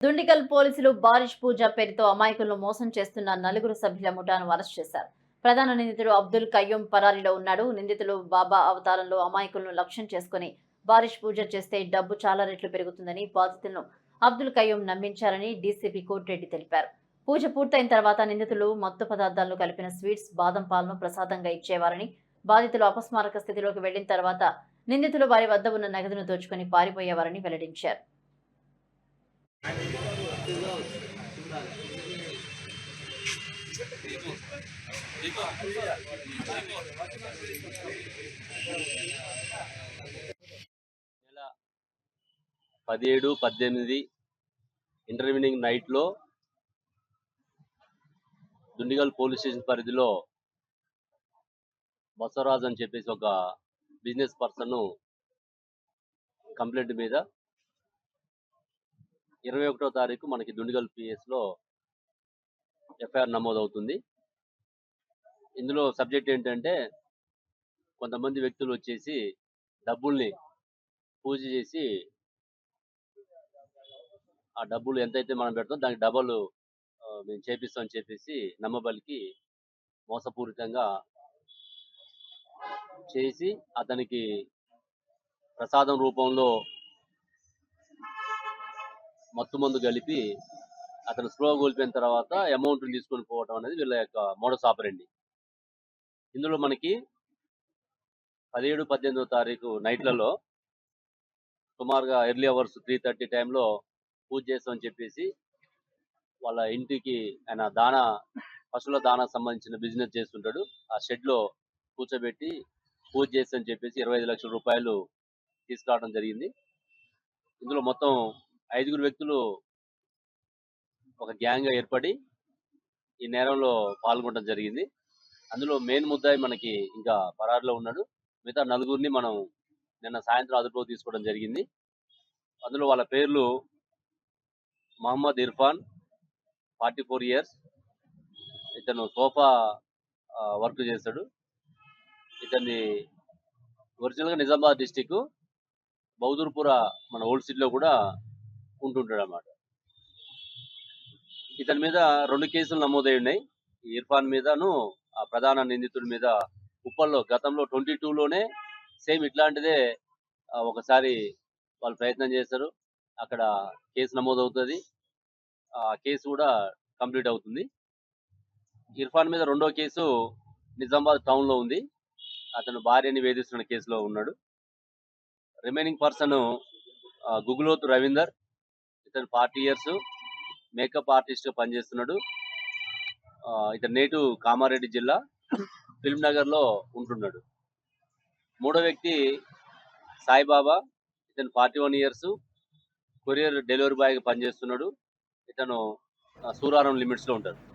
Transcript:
దుండిగల్ పోలీసులు బారిష్ పూజ పేరుతో అమాయకులను మోసం చేస్తున్న నలుగురు సభ్యుల ముఠాను అరెస్ట్ చేశారు. ప్రధాన నిందితుడు అబ్దుల్ కయ్యూం పరారీలో ఉన్నాడు. నిందితులు బాబా అవతారంలో అమాయకులను లక్ష్యం చేసుకుని బారిష్ పూజ చేస్తే డబ్బు చాలా రెట్లు పెరుగుతుందని బాధితులను అబ్దుల్ కయ్యూం నమ్మించారని డీసీపీ కోటిరెడ్డి తెలిపారు. పూజ పూర్తయిన తర్వాత నిందితులు మత్తు పదార్థాలను కలిపిన స్వీట్స్ బాదం పాలను ప్రసాదంగా ఇచ్చేవారని బాధితులు అపస్మారక స్థితిలోకి వెళ్ళిన తర్వాత నిందితులు వారి వద్ద ఉన్న నగదును దోచుకుని పారిపోయేవారని వెల్లడించారు. నెల పదిహేడు పద్దెనిమిది ఇంటర్వినింగ్ నైట్లో దుండిగల్ పోలీస్ స్టేషన్ పరిధిలో బసవరాజ్ అని చెప్పేసి ఒక బిజినెస్ పర్సన్ కంప్లైంట్ మీద ఇరవై ఒకటో తారీఖు మనకి దుండిగల్ పిఎస్లో ఎఫ్ఐఆర్ నమోదవుతుంది. ఇందులో సబ్జెక్ట్ ఏంటంటే కొంతమంది వ్యక్తులు వచ్చేసి డబ్బుల్ని పూజ చేసి ఆ డబ్బులు ఎంతైతే మనం పెడతాం దానికి డబల్ మేము చేపిస్తాం అని చెప్పేసి నమ్మబలికి మోసపూరితంగా చేసి అతనికి ప్రసాదం రూపంలో మత్తు మందు కలిపి అతను స్లో కోల్పోయిన తర్వాత అమౌంట్ తీసుకొని పోవటం అనేది వీళ్ళ యొక్క మోడస్ ఆపరండి ఇందులో మనకి పదిహేడు పద్దెనిమిదో తారీఖు నైట్లలో సుమారుగా ఎర్లీ అవర్స్ త్రీ థర్టీ టైంలో పూజ చేస్తామని చెప్పేసి వాళ్ళ ఇంటికి ఆయన దాన పశువుల దానా సంబంధించిన బిజినెస్ చేస్తుంటాడు. ఆ షెడ్లో కూర్చోబెట్టి పూజ చేస్తామని చెప్పేసి ఇరవై ఐదు లక్షల రూపాయలు తీసుకురావడం జరిగింది. ఇందులో మొత్తం ఐదుగురు వ్యక్తులు ఒక గ్యాంగ్గా ఏర్పడి ఈ నేరంలో పాల్గొనడం జరిగింది. అందులో మెయిన్ ముద్దాయి మనకి ఇంకా పరారులో ఉన్నాడు. మిగతా నలుగురిని మనం నిన్న సాయంత్రం అదుపులో తీసుకోవడం జరిగింది. అందులో వాళ్ళ పేర్లు Mohammed Irfan forty four years ఇతను సోఫా వర్క్ చేస్తాడు. ఇతన్ని ఒరిజినల్గా నిజామాబాద్ డిస్టిక్ బౌదూర్పుర మన ఓల్డ్ సిటీలో కూడా ఉంటుంటాడు అన్నమాట ఇతని మీద రెండు కేసులు నమోదై ఉన్నాయి ఇర్ఫాన్ మీదను ఆ ప్రధాన నిందితుడి మీద. ఉప్పల్లో గతంలో ట్వంటీ లోనే సేమ్ ఇట్లాంటిదే ఒకసారి వాళ్ళు ప్రయత్నం చేస్తారు అక్కడ కేసు నమోదవుతుంది. ఆ కేసు కూడా కంప్లీట్ అవుతుంది. ఇర్ఫాన్ మీద రెండో కేసు నిజామాబాద్ టౌన్లో ఉంది. అతను భార్యని వేధిస్తున్న కేసులో ఉన్నాడు. Remaining person Guguloth Ravinder. ఇతను ఫార్టీ ఇయర్స్ మేకప్ ఆర్టిస్ట్గా పనిచేస్తున్నాడు. ఇతను నేటు కామారెడ్డి జిల్లా ఫిల్మ్ నగర్లో ఉంటున్నాడు. మూడో వ్యక్తి సాయిబాబా ఇతను forty one years courier delivery బాయ్గా పనిచేస్తున్నాడు. ఇతను సూరారం లిమిట్స్లో ఉంటాడు.